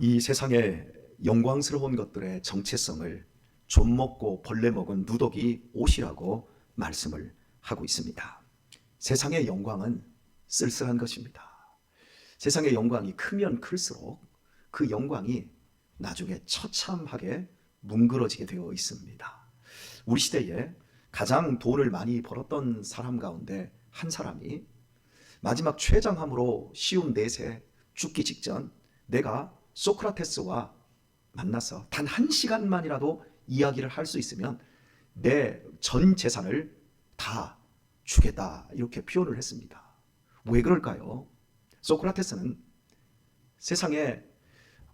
이 세상의 영광스러운 것들의 정체성을 좀 먹고 벌레 먹은 누더기 옷이라고 말씀을 하고 있습니다. 세상의 영광은 쓸쓸한 것입니다. 세상의 영광이 크면 클수록 그 영광이 나중에 처참하게 뭉그러지게 되어 있습니다. 우리 시대에 가장 돈을 많이 벌었던 사람 가운데 한 사람이 마지막 췌장함으로 쉬운 넷에 죽기 직전 내가 소크라테스와 만나서 단 한 시간만이라도 이야기를 할 수 있으면 내 전 재산을 다 주겠다 이렇게 표현을 했습니다. 왜 그럴까요? 소크라테스는 세상에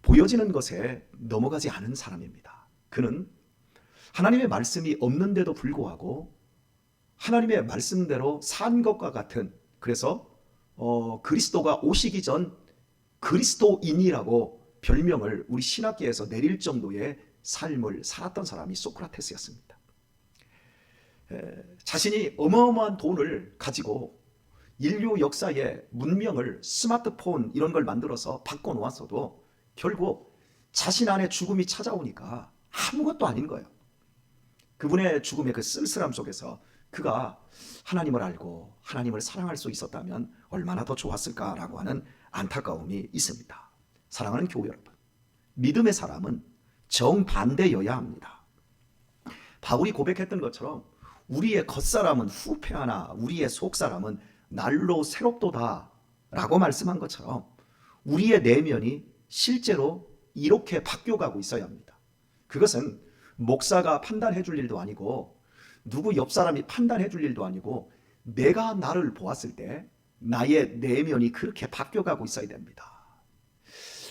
보여지는 것에 넘어가지 않은 사람입니다. 그는 하나님의 말씀이 없는데도 불구하고 하나님의 말씀대로 산 것과 같은 그래서 어, 그리스도가 오시기 전 그리스도인이라고 별명을 우리 신학계에서 내릴 정도의 삶을 살았던 사람이 소크라테스였습니다. 에, 자신이 어마어마한 돈을 가지고 인류 역사의 문명을 스마트폰 이런 걸 만들어서 바꿔놓았어도 결국 자신 안에 죽음이 찾아오니까 아무것도 아닌 거예요. 그분의 죽음의 그 쓸쓸함 속에서 그가 하나님을 알고 하나님을 사랑할 수 있었다면 얼마나 더 좋았을까라고 하는 안타까움이 있습니다. 사랑하는 교우 여러분, 믿음의 사람은 정반대여야 합니다. 바울이 고백했던 것처럼 우리의 겉사람은 후패하나 우리의 속사람은 날로 새롭도다 라고 말씀한 것처럼 우리의 내면이 실제로 이렇게 바뀌어가고 있어야 합니다. 그것은 목사가 판단해 줄 일도 아니고 누구 옆 사람이 판단해 줄 일도 아니고 내가 나를 보았을 때 나의 내면이 그렇게 바뀌어가고 있어야 됩니다.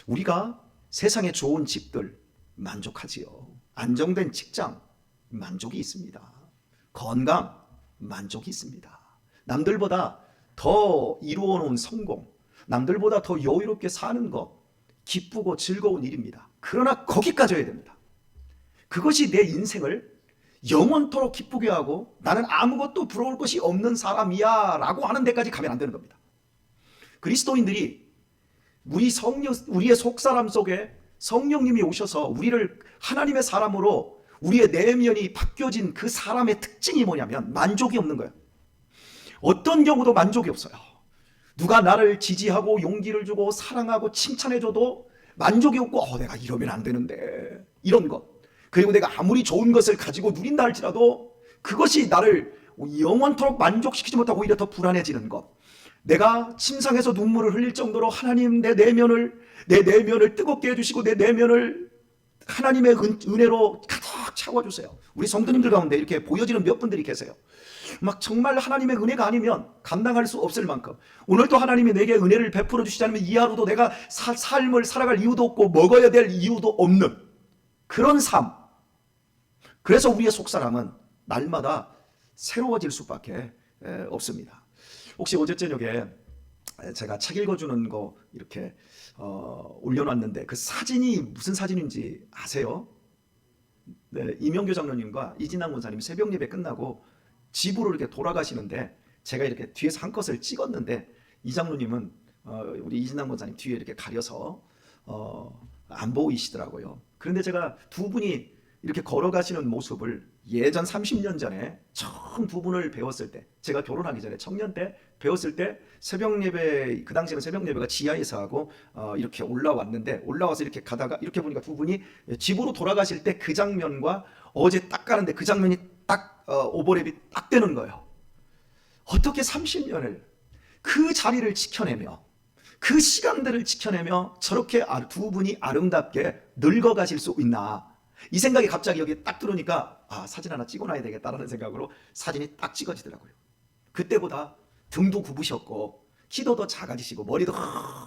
우리가 세상에 좋은 집들 만족하지요. 안정된 직장 만족이 있습니다. 건강 만족이 있습니다. 남들보다 더 이루어 놓은 성공, 남들보다 더 여유롭게 사는 것 기쁘고 즐거운 일입니다. 그러나 거기까지여야 됩니다. 그것이 내 인생을 영원토록 기쁘게 하고 나는 아무것도 부러울 것이 없는 사람이야 라고 하는 데까지 가면 안 되는 겁니다. 그리스도인들이 우리 성령, 우리의 속사람 속에 성령님이 오셔서 우리를 하나님의 사람으로 우리의 내면이 바뀌어진 그 사람의 특징이 뭐냐면 만족이 없는 거예요. 어떤 경우도 만족이 없어요. 누가 나를 지지하고 용기를 주고 사랑하고 칭찬해줘도 만족이 없고 어, 내가 이러면 안 되는데 이런 것 그리고 내가 아무리 좋은 것을 가지고 누린다 할지라도 그것이 나를 영원토록 만족시키지 못하고 오히려 더 불안해지는 것 내가 침상에서 눈물을 흘릴 정도로 하나님 내 내면을 내 내면을 뜨겁게 해주시고 내 내면을 하나님의 은, 은혜로 가득 채워주세요. 우리 성도님들 가운데 이렇게 보여지는 몇 분들이 계세요. 막 정말 하나님의 은혜가 아니면 감당할 수 없을 만큼 오늘도 하나님이 내게 은혜를 베풀어 주시지 않으면 이 하루도 내가 사, 삶을 살아갈 이유도 없고 먹어야 될 이유도 없는 그런 삶. 그래서 우리의 속사람은 날마다 새로워질 수밖에 에, 없습니다. 혹시 어제 저녁에 제가 책 읽어주는 거 이렇게 어, 올려놨는데 그 사진이 무슨 사진인지 아세요? 네, 이명교 장로님과 이진남 권사님 새벽 예배 끝나고 집으로 이렇게 돌아가시는데 제가 이렇게 뒤에서 한 컷을 찍었는데 이 장로님은 어, 우리 이진남 권사님 뒤에 이렇게 가려서 어, 안 보이시더라고요. 그런데 제가 두 분이 이렇게 걸어가시는 모습을 예전 30년 전에 처음 두 분을 배웠을 때 제가 결혼하기 전에 청년 때 배웠을 때 새벽 예배 그 당시에는 새벽 예배가 지하에서 하고 어, 이렇게 올라왔는데 올라와서 이렇게 가다가 이렇게 보니까 두 분이 집으로 돌아가실 때 그 장면과 어제 딱 가는데 그 장면이 딱 어, 오버랩이 딱 되는 거예요. 어떻게 30년을 그 자리를 지켜내며 그 시간들을 지켜내며 저렇게 아, 두 분이 아름답게 늙어가실 수 있나 이 생각이 갑자기 여기 딱 들어오니까 아 사진 하나 찍어놔야 되겠다라는 생각으로 사진이 딱 찍어지더라고요. 그때보다 등도 굽으셨고 키도 더 작아지시고 머리도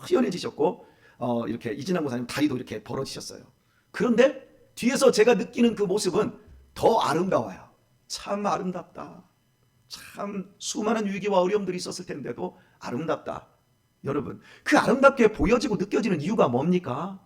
희연해지셨고 어, 이렇게 이진환 고사님 다리도 이렇게 벌어지셨어요. 그런데 뒤에서 제가 느끼는 그 모습은 더 아름다워요. 참 아름답다. 참 수많은 위기와 어려움들이 있었을 텐데도 아름답다. 여러분, 그 아름답게 보여지고 느껴지는 이유가 뭡니까?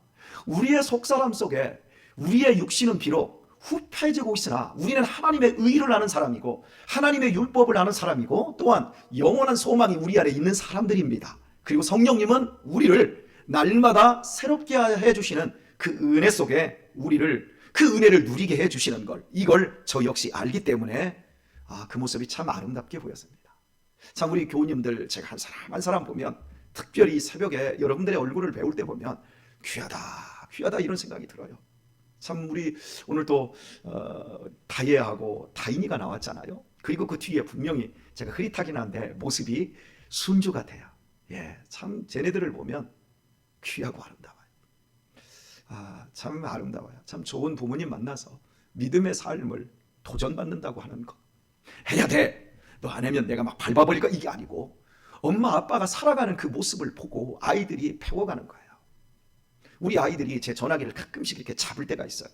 우리의 속사람 속에 우리의 육신은 비록 후패지고 있으나 우리는 하나님의 의를 아는 사람이고 하나님의 율법을 아는 사람이고 또한 영원한 소망이 우리 안에 있는 사람들입니다. 그리고 성령님은 우리를 날마다 새롭게 해 주시는 그 은혜 속에 우리를 그 은혜를 누리게 해 주시는 걸 이걸 저 역시 알기 때문에 아, 그 모습이 참 아름답게 보였습니다. 참 우리 교우님들 제가 한 사람 한 사람 보면 특별히 새벽에 여러분들의 얼굴을 배울 때 보면 귀하다 귀하다 이런 생각이 들어요. 참 우리 오늘 또 어, 다예하고 다인이가 나왔잖아요. 그리고 그 뒤에 분명히 제가 흐릿하긴 한데 모습이 순주 같아요. 예, 참 쟤네들을 보면 귀하고 아름다워요. 아, 참 아름다워요. 참 좋은 부모님 만나서 믿음의 삶을 도전받는다고 하는 것. 해야 돼. 너 안 하면 내가 막 밟아버릴 거 이게 아니고 엄마 아빠가 살아가는 그 모습을 보고 아이들이 배워가는 거예요. 우리 아이들이 제 전화기를 가끔씩 이렇게 잡을 때가 있어요.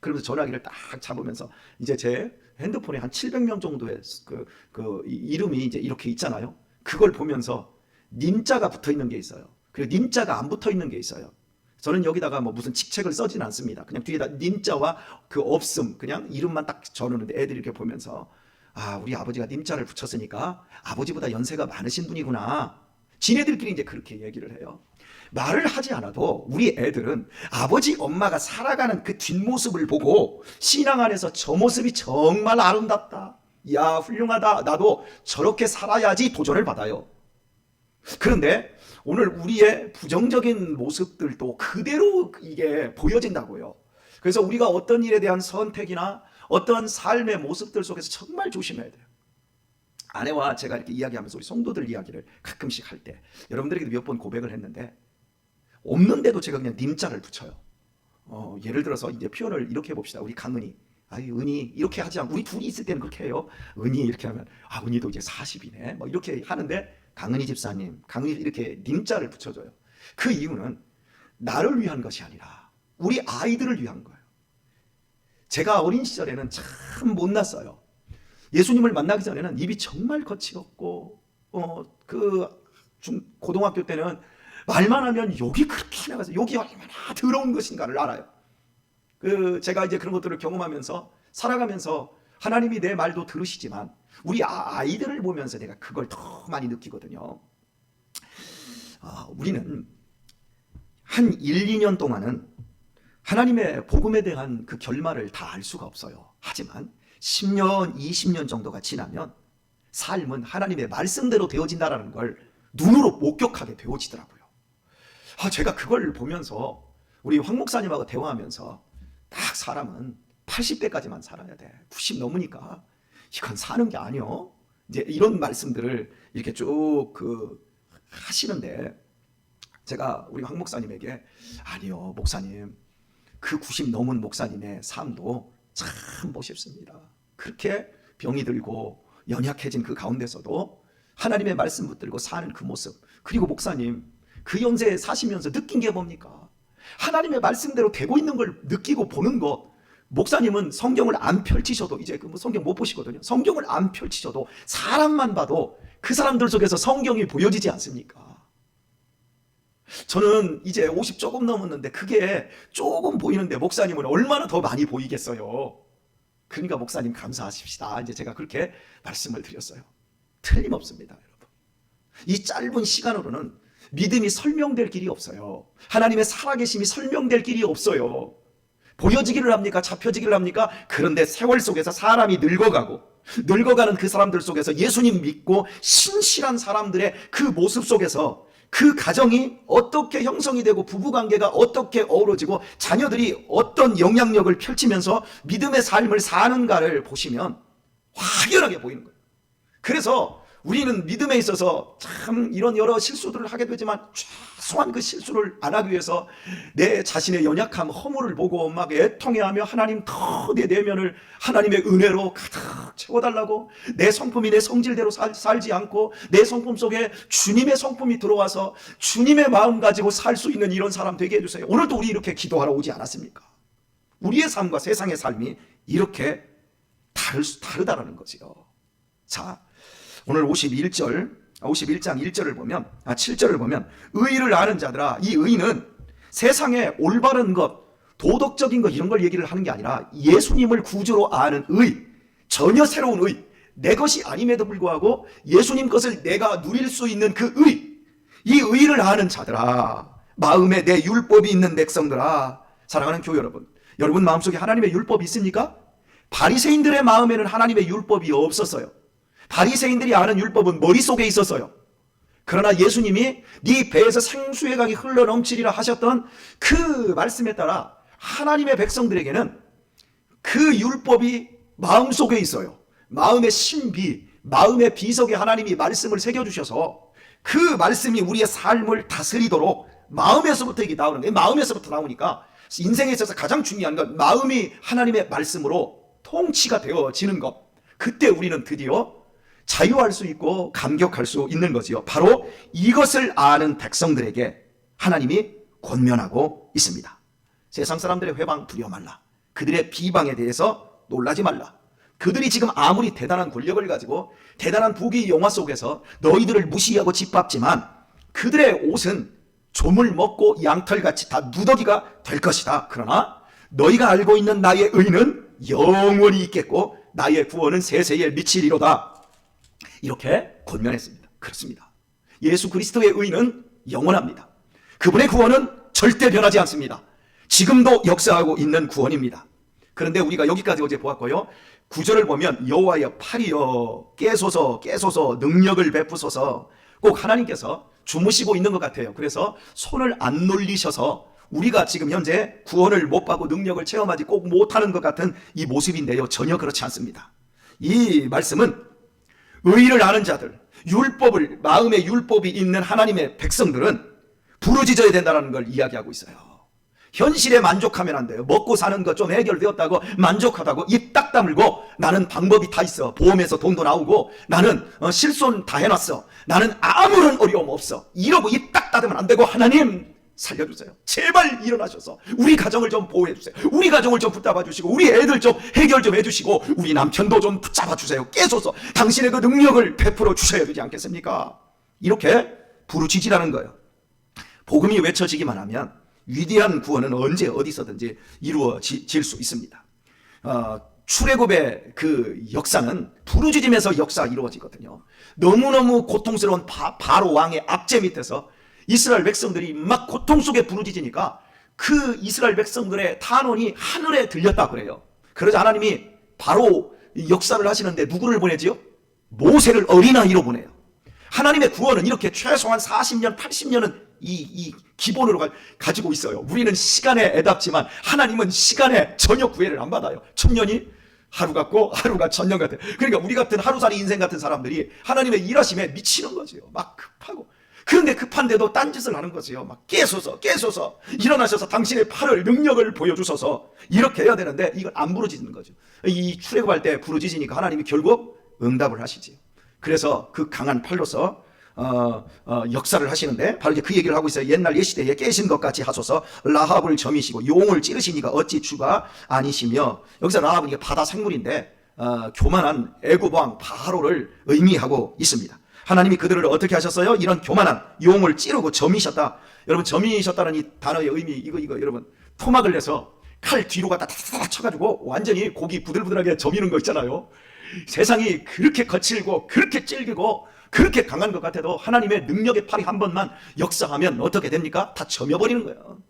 그러면서 전화기를 딱 잡으면서 이제 제 핸드폰에 한 700명 정도의 그, 그 이- 이름이 이제 이렇게 있잖아요. 그걸 보면서 님자가 붙어 있는 게 있어요. 그리고 님자가 안 붙어 있는 게 있어요. 저는 여기다가 뭐 무슨 직책을 써진 않습니다. 그냥 뒤에다 님자와 그 없음 그냥 이름만 딱 적어놓는데 애들이 이렇게 보면서 아 우리 아버지가 님자를 붙였으니까 아버지보다 연세가 많으신 분이구나. 지네들끼리 이제 그렇게 얘기를 해요. 말을 하지 않아도 우리 애들은 아버지 엄마가 살아가는 그 뒷모습을 보고 신앙 안에서 저 모습이 정말 아름답다. 야 훌륭하다. 나도 저렇게 살아야지 도전을 받아요. 그런데 오늘 우리의 부정적인 모습들도 그대로 이게 보여진다고요. 그래서 우리가 어떤 일에 대한 선택이나 어떤 삶의 모습들 속에서 정말 조심해야 돼요. 아내와 제가 이렇게 이야기하면서 우리 성도들 이야기를 가끔씩 할 때 여러분들에게도 몇 번 고백을 했는데 없는데도 제가 그냥 님자를 붙여요. 어, 예를 들어서 이제 표현을 이렇게 해봅시다. 우리 강은이. 아이 은이 이렇게 하지 않고 우리 둘이 있을 때는 그렇게 해요. 은이 이렇게 하면 아 은이도 이제 40이네. 뭐 이렇게 하는데 강은이 집사님, 강은이 이렇게 님자를 붙여줘요. 그 이유는 나를 위한 것이 아니라 우리 아이들을 위한 거예요. 제가 어린 시절에는 참 못났어요. 예수님을 만나기 전에는 입이 정말 거칠었고, 어, 그, 중, 고등학교 때는 말만 하면 욕이 그렇게 나가서 욕이 얼마나 더러운 것인가를 알아요. 그, 제가 이제 그런 것들을 경험하면서 살아가면서 하나님이 내 말도 들으시지만 우리 아- 아이들을 보면서 내가 그걸 더 많이 느끼거든요. 아, 우리는 한 1, 2년 동안은 하나님의 복음에 대한 그 결말을 다 알 수가 없어요. 하지만 10년, 20년 정도가 지나면 삶은 하나님의 말씀대로 되어진다라는 걸 눈으로 목격하게 되어지더라고요. 아, 제가 그걸 보면서 우리 황 목사님하고 대화하면서 딱 사람은 80대까지만 살아야 돼. 90 넘으니까 이건 사는 게 아니요. 이제 이런 말씀들을 이렇게 쭉 그 하시는데 제가 우리 황 목사님에게 아니요, 목사님. 그 90 넘은 목사님의 삶도 참 멋있습니다. 그렇게 병이 들고 연약해진 그 가운데서도 하나님의 말씀 붙들고 사는 그 모습. 그리고 목사님, 그 연세에 사시면서 느낀 게 뭡니까? 하나님의 말씀대로 되고 있는 걸 느끼고 보는 것. 목사님은 성경을 안 펼치셔도 이제 그 성경 못 보시거든요. 성경을 안 펼치셔도 사람만 봐도 그 사람들 속에서 성경이 보여지지 않습니까? 저는 이제 50 조금 넘었는데 그게 조금 보이는데 목사님은 얼마나 더 많이 보이겠어요. 그러니까 목사님 감사하십시다. 이제 제가 그렇게 말씀을 드렸어요. 틀림없습니다, 여러분. 이 짧은 시간으로는 믿음이 설명될 길이 없어요. 하나님의 살아계심이 설명될 길이 없어요. 보여지기를 합니까? 잡혀지기를 합니까? 그런데 세월 속에서 사람이 늙어가고 늙어가는 그 사람들 속에서 예수님 믿고 신실한 사람들의 그 모습 속에서 그 가정이 어떻게 형성이 되고 부부 관계가 어떻게 어우러지고 자녀들이 어떤 영향력을 펼치면서 믿음의 삶을 사는가를 보시면 확연하게 보이는 거예요. 그래서 우리는 믿음에 있어서 참 이런 여러 실수들을 하게 되지만 최소한 그 실수를 안 하기 위해서 내 자신의 연약함, 허물을 보고 막 애통해하며 하나님 더 내 내면을 하나님의 은혜로 가득 채워달라고 내 성품이 내 성질대로 살, 살지 않고 내 성품 속에 주님의 성품이 들어와서 주님의 마음 가지고 살 수 있는 이런 사람 되게 해주세요. 오늘도 우리 이렇게 기도하러 오지 않았습니까? 우리의 삶과 세상의 삶이 이렇게 수- 다르다라는 거지요. 자, 오늘 51절, 51장 1절을 보면, 아, 7절을 보면, 의를 아는 자들아, 이 의는 세상의 올바른 것, 도덕적인 것, 이런 걸 얘기를 하는 게 아니라 예수님을 구주로 아는 의, 전혀 새로운 의, 내 것이 아님에도 불구하고 예수님 것을 내가 누릴 수 있는 그 의, 이 의를 아는 자들아, 마음에 내 율법이 있는 백성들아 사랑하는 교회 여러분 여러분 마음속에 하나님의 율법이 있습니까? 바리새인들의 마음에는 하나님의 율법이 없었어요 바리새인들이 아는 율법은 머릿속에 있었어요 그러나 예수님이 네 배에서 생수의 강이 흘러 넘치리라 하셨던 그 말씀에 따라 하나님의 백성들에게는 그 율법이 마음속에 있어요. 마음의 신비, 마음의 비석에 하나님이 말씀을 새겨주셔서 그 말씀이 우리의 삶을 다스리도록 마음에서부터 이게 나오는 거예요. 마음에서부터 나오니까 인생에 있어서 가장 중요한 건 마음이 하나님의 말씀으로 통치가 되어지는 것. 그때 우리는 드디어 자유할 수 있고 감격할 수 있는 거지요. 바로 이것을 아는 백성들에게 하나님이 권면하고 있습니다. 세상 사람들의 회방 두려워 말라. 그들의 비방에 대해서 놀라지 말라. 그들이 지금 아무리 대단한 권력을 가지고 대단한 부귀 영화 속에서 너희들을 무시하고 짓밟지만 그들의 옷은 조물 먹고 양털같이 다 누더기가 될 것이다. 그러나 너희가 알고 있는 나의 의는 영원히 있겠고 나의 구원은 세세에 미치리로다. 이렇게 권면했습니다. 그렇습니다. 예수 그리스도의 의는 영원합니다. 그분의 구원은 절대 변하지 않습니다. 지금도 역사하고 있는 구원입니다. 그런데 우리가 여기까지 어제 보았고요. 구절을 보면 여호와여 팔이여 깨소서 깨소서 능력을 베푸소서 꼭 하나님께서 주무시고 있는 것 같아요. 그래서 손을 안 놀리셔서 우리가 지금 현재 구원을 못 받고 능력을 체험하지 꼭 못하는 것 같은 이 모습인데요. 전혀 그렇지 않습니다. 이 말씀은 의를 아는 자들, 율법을 마음에 율법이 있는 하나님의 백성들은 부르짖어야 된다는 걸 이야기하고 있어요. 현실에 만족하면 안 돼요. 먹고 사는 거좀 해결되었다고 만족하다고 입 딱 다물고 나는 방법이 다 있어. 보험에서 돈도 나오고 나는 어, 실손 다 해놨어. 나는 아무런 어려움 없어. 이러고 입 딱 닫으면 안 되고 하나님 살려주세요. 제발 일어나셔서 우리 가정을 좀 보호해 주세요. 우리 가정을 좀 붙잡아 주시고 우리 애들 좀 해결 좀 해주시고 우리 남편도 좀 붙잡아 주세요. 깨소서 당신의 그 능력을 베풀어 주셔야 되지 않겠습니까? 이렇게 부르짖으라는 거예요. 복음이 외쳐지기만 하면 위대한 구원은 언제 어디서든지 이루어질 수 있습니다. 어, 출애굽의 그 역사는 부르짖으면서 역사 이루어지거든요. 너무너무 고통스러운 바, 바로 왕의 압제 밑에서 이스라엘 백성들이 막 고통 속에 부르짖으니까 그 이스라엘 백성들의 탄원이 하늘에 들렸다 그래요. 그러자 하나님이 바로 역사를 하시는데 누구를 보내지요? 모세를 어린아이로 보내요. 하나님의 구원은 이렇게 최소한 40년, 80년은 이, 이 기본으로 가, 가지고 있어요. 우리는 시간에 애답지만 하나님은 시간에 전혀 구애를 안 받아요. 천년이 하루 같고 하루가 천년 같아요. 그러니까 우리 같은 하루살이 인생 같은 사람들이 하나님의 일하심에 미치는 거지요. 막 급하고. 그런데 급한데도 딴짓을 하는 거지요. 막 깨소서, 깨소서, 일어나셔서 당신의 팔을, 능력을 보여주셔서 이렇게 해야 되는데 이걸 안 부르짖는 거죠. 이 출애굽할 때 부르짖으니까 하나님이 결국 응답을 하시지요. 그래서 그 강한 팔로서 어, 어, 역사를 하시는데 바로 이제 그 얘기를 하고 있어요. 옛날 예시대에 깨신 것 같이 하소서 라합을 점이시고 용을 찌르시니가 어찌 주가 아니시며 여기서 라합은 이게 바다 생물인데 어, 교만한 애굽 왕 바로를 의미하고 있습니다. 하나님이 그들을 어떻게 하셨어요? 이런 교만한 용을 찌르고 점이셨다. 여러분 점이셨다는 이 단어의 의미 이거 이거 여러분 토막을 내서 칼 뒤로 갖다 타타타 쳐가지고 완전히 고기 부들부들하게 점이는 거 있잖아요. 세상이 그렇게 거칠고 그렇게 찔기고 그렇게 강한 것 같아도 하나님의 능력의 팔이 한 번만 역사하면 어떻게 됩니까? 다 점여버리는 거예요.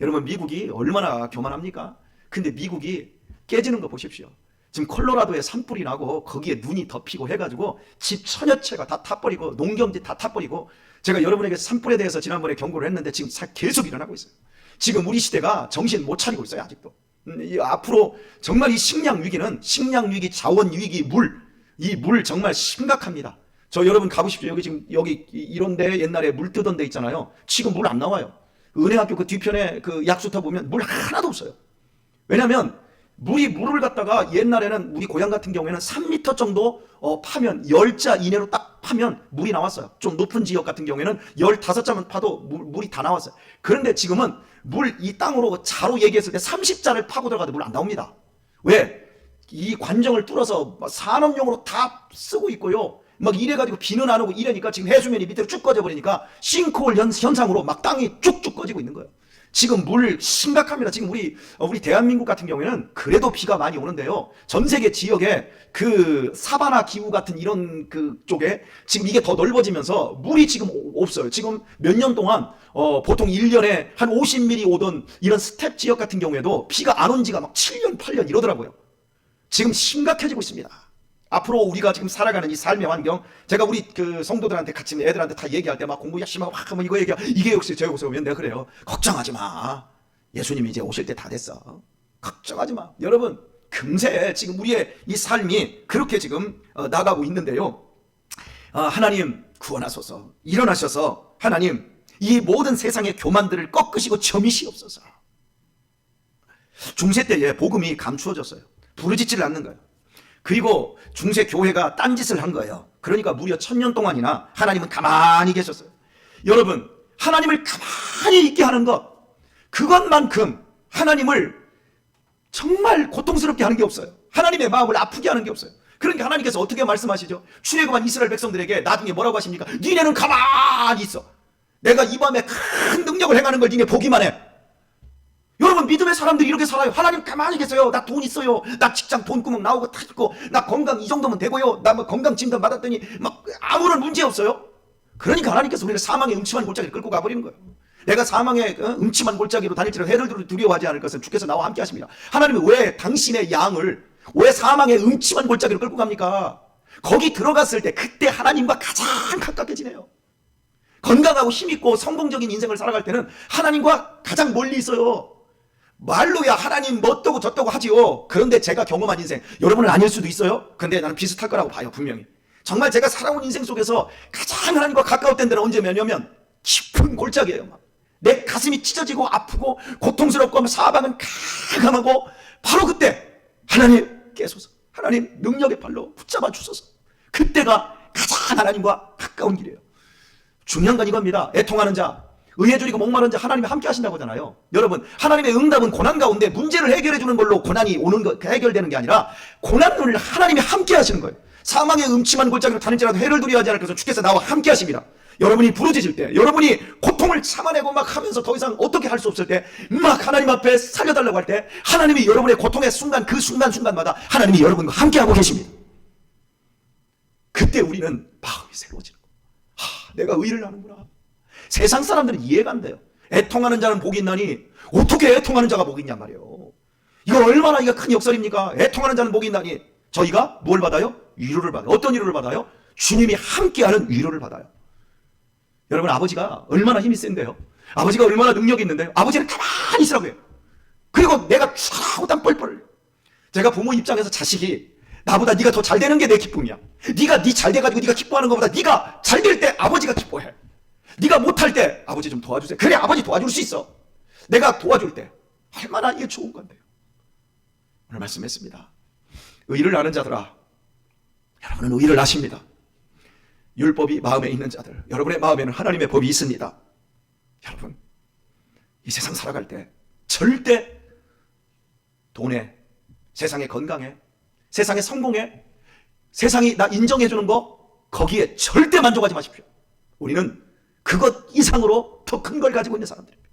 여러분 미국이 얼마나 교만합니까? 근데 미국이 깨지는 거 보십시오. 지금 콜로라도에 산불이 나고 거기에 눈이 덮이고 해가지고 집 천여 채가 다 타버리고 농경지 다 타버리고 제가 여러분에게 산불에 대해서 지난번에 경고를 했는데 지금 계속 일어나고 있어요. 지금 우리 시대가 정신 못 차리고 있어요 아직도. 음, 이 앞으로 정말 이 식량 위기는 식량 위기, 자원 위기, 물, 이 물 정말 심각합니다. 저 여러분 가보십시오. 여기 지금 여기 이런데 옛날에 물 뜨던 데 있잖아요. 지금 물 안 나와요. 은행학교 그 뒤편에 그 약수터 보면 물 하나도 없어요. 왜냐하면 물이 물을 갖다가 옛날에는 우리 고향 같은 경우에는 3미터 정도 어, 파면 10자 이내로 딱 파면 물이 나왔어요. 좀 높은 지역 같은 경우에는 15자만 파도 물, 물이 다 나왔어요. 그런데 지금은 물 이 땅으로 자로 얘기했을 때 30자를 파고 들어가도 물 안 나옵니다. 왜? 이 관정을 뚫어서 산업용으로 다 쓰고 있고요. 막 이래가지고 비는 안 오고 이래니까 지금 해수면이 밑으로 쭉 꺼져 버리니까 싱크홀 현, 현상으로 막 땅이 쭉쭉 꺼지고 있는 거예요. 지금 물 심각합니다. 지금 우리 어, 우리 대한민국 같은 경우에는 그래도 비가 많이 오는데요. 전 세계 지역에 그 사바나 기후 같은 이런 그 쪽에 지금 이게 더 넓어지면서 물이 지금 오- 없어요. 지금 몇 년 동안 어, 보통 1년에 한 50mm 오던 이런 스텝 지역 같은 경우에도 비가 안 온 지가 막 7년, 8년 이러더라고요. 지금 심각해지고 있습니다. 앞으로 우리가 지금 살아가는 이 삶의 환경, 제가 우리 그 성도들한테 같이 애들한테 다 얘기할 때 막 공부 열심히 하고 막뭐 이거 얘기하 이게 역시 저 요새 오면 내가 그래요. 걱정하지 마. 예수님이 이제 오실 때 다 됐어. 걱정하지 마. 여러분, 금세 지금 우리의 이 삶이 그렇게 지금 어, 나가고 있는데요. 아, 하나님 구원하소서. 일어나셔서 하나님 이 모든 세상의 교만들을 꺾으시고 점이시옵소서. 중세 때에 복음이 감추어졌어요. 부르짖지를 않는 거예요. 그리고 중세 교회가 딴짓을 한 거예요. 그러니까 무려 천년 동안이나 하나님은 가만히 계셨어요. 여러분, 하나님을 가만히 있게 하는 것, 그것만큼 하나님을 정말 고통스럽게 하는 게 없어요. 하나님의 마음을 아프게 하는 게 없어요. 그러니까 하나님께서 어떻게 말씀하시죠? 출애굽한 이스라엘 백성들에게 나중에 뭐라고 하십니까? 니네는 가만히 있어. 내가 이 밤에 큰 능력을 행하는 걸 니네 보기만 해. 믿음의 사람들이 이렇게 살아요. 하나님 가만히 계세요. 나 돈 있어요. 나 직장 돈 구멍 나오고 다 있고 나 건강 이 정도면 되고요. 나 뭐 건강 진단 받았더니 막 아무런 문제 없어요. 그러니까 하나님께서 우리를 사망의 음침한 골짜기를 끌고 가버리는 거예요. 내가 사망의 어, 음침한 골짜기로 다닐지라도 해를 두려워하지 않을 것은 주께서 나와 함께 하십니다. 하나님은 왜 당신의 양을 왜 사망의 음침한 골짜기로 끌고 갑니까? 거기 들어갔을 때 그때 하나님과 가장 가깝게 지내요. 건강하고 힘있고 성공적인 인생을 살아갈 때는 하나님과 가장 멀리 있어요. 말로야 하나님 뭐 어떠고 저떠고 하지요. 그런데 제가 경험한 인생 여러분은 아닐 수도 있어요. 근데 나는 비슷할 거라고 봐요 분명히. 정말 제가 살아온 인생 속에서 가장 하나님과 가까웠던 데는 언제냐면 깊은 골짜기예요. 막. 내 가슴이 찢어지고 아프고 고통스럽고 사방은 캄캄하고 바로 그때 하나님 깨소서 하나님 능력의 팔로 붙잡아 주소서 그때가 가장 하나님과 가까운 길이에요. 중요한 건 이겁니다. 애통하는 자, 의에 줄이고 목마른 자 하나님이 함께 하신다고 하잖아요. 여러분, 하나님의 응답은 고난 가운데 문제를 해결해 주는 걸로 고난이 오는 거 해결되는 게 아니라 고난을 하나님이 함께 하시는 거예요. 사망의 음침한 골짜기로 다닐지라도 해를 두려워하지 않을 것은 주께서 나와 함께 하십니다. 여러분이 부르짖을 때, 여러분이 고통을 참아내고 막 하면서 더 이상 어떻게 할 수 없을 때, 막 하나님 앞에 살려달라고 할 때, 하나님이 여러분의 고통의 순간, 그 순간순간마다 하나님이 여러분과 함께하고 계십니다. 그때 우리는 마음이 새로워지는 거예요. 하, 내가 의를 하는구나. 세상 사람들은 이해가 안 돼요. 애통하는 자는 복이 있나니 어떻게 애통하는 자가 복이 있냔 말이에요. 이거 얼마나 이거 큰 역설입니까? 애통하는 자는 복이 있나니 저희가 뭘 받아요? 위로를 받아요. 어떤 위로를 받아요? 주님이 함께하는 위로를 받아요. 여러분 아버지가 얼마나 힘이 센데요? 아버지가 얼마나 능력이 있는데요? 아버지는 가만히 있으라고 해요. 그리고 내가 촤하고 땀 뻘뻘. 제가 부모 입장에서 자식이 나보다 네가 더 잘 되는 게 내 기쁨이야. 네가 네 잘 돼가지고 네가 기뻐하는 것보다 네가 잘 될 때 아버지가 기뻐해. 네가 못할 때 아버지 좀 도와주세요. 그래 아버지 도와줄 수 있어. 내가 도와줄 때 얼마나 이게 좋은 건데요. 오늘 말씀했습니다. 의를 아는 자들아, 여러분은 의를 아십니다. 율법이 마음에 있는 자들, 여러분의 마음에는 하나님의 법이 있습니다. 여러분, 이 세상 살아갈 때 절대 돈에, 세상의 건강에, 세상의 성공에, 세상이 나 인정해주는 거 거기에 절대 만족하지 마십시오. 우리는 그것 이상으로 더 큰 걸 가지고 있는 사람들입니다.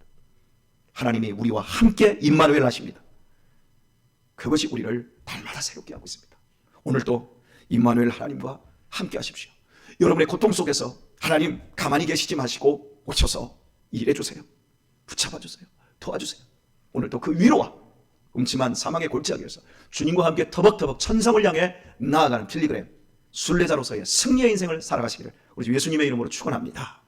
하나님이 우리와 함께 임마누엘 하십니다. 그것이 우리를 날마다 새롭게 하고 있습니다. 오늘도 임마누엘 하나님과 함께 하십시오. 여러분의 고통 속에서 하나님 가만히 계시지 마시고 오셔서 일해 주세요. 붙잡아 주세요. 도와주세요. 오늘도 그 위로와 음침한 사망의 골짜기 에서 주님과 함께 터벅터벅 천성을 향해 나아가는 필리그램 순례자로서의 승리의 인생을 살아가시기를 우리 주 예수님의 이름으로 축원합니다.